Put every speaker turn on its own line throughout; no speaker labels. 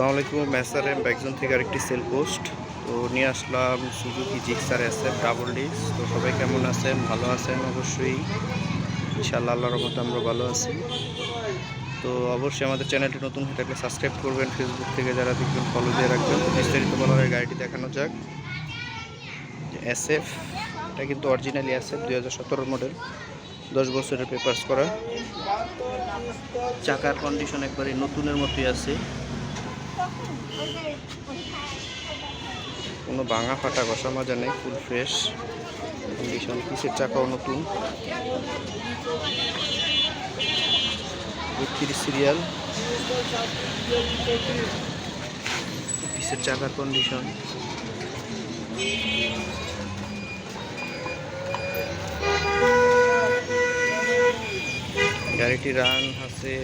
আসসালামু আলাইকুম এম ব্যাকজন থেকে আরেকটি সেল পোস্ট। তো নিয়ে আসলাম Suzuki Gixxer SF double disc. তো সবাই কেমন আছেন? ভালো আছেন অবশ্যই। ইনশাআল্লাহ আল্লাহর রহমতে আমরা ভালো আছি। তো অবশ্যই আমাদের চ্যানেলটি নতুন হয়ে থাকলে সাবস্ক্রাইব করবেন। ফেসবুক থেকে যারা দেখবেন ফলো দিয়ে রাখবেন। বিস্তারিত বলা হয় গাড়িটি দেখানো যাক। এসএফ এটা কিন্তু অরিজিনালি হাজার সতেরো মডেল। দশ বছরের পেপার্স করা। চাকার কন্ডিশন একবারে নতুনের মতোই আছে। কোনো ভাঙা ফাটা ঘষা মাজা নেই, ফুল ফ্রেশ। কন্ডিশন পিসের চাকাও নতুন। বত্রিশ সিরিয়াল। পিসের চাকার কন্ডিশন গাড়িটি রান আছে।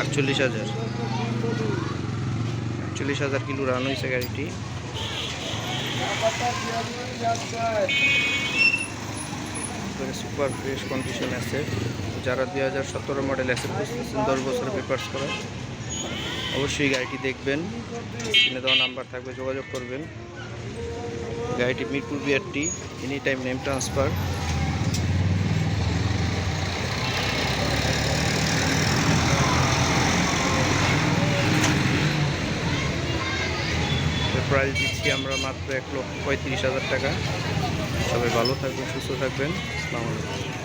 আটচল্লিশ হাজার। আটচল্লিশ হাজার কিলো রান হয়েছে গাড়িটি। সুপার ফ্রেশ কন্ডিশন আছে। যারা দুই হাজার সতেরো মডেল বুঝতেছেন, দশ বছর পেপার্স করা। অবশ্যই গাড়িটি দেখবেন। স্ক্রিনে দেওয়া নাম্বার থাকবে, যোগাযোগ করবেন। গাড়িটি Mirpur BRT any time name transfer price দিচ্ছি আমরা মাত্র এক লক্ষ পঁয়ত্রিশ হাজার টাকা। সবাই ভালো থাকবেন, সুস্থ থাকবেন। আসসালামু আলাইকুম।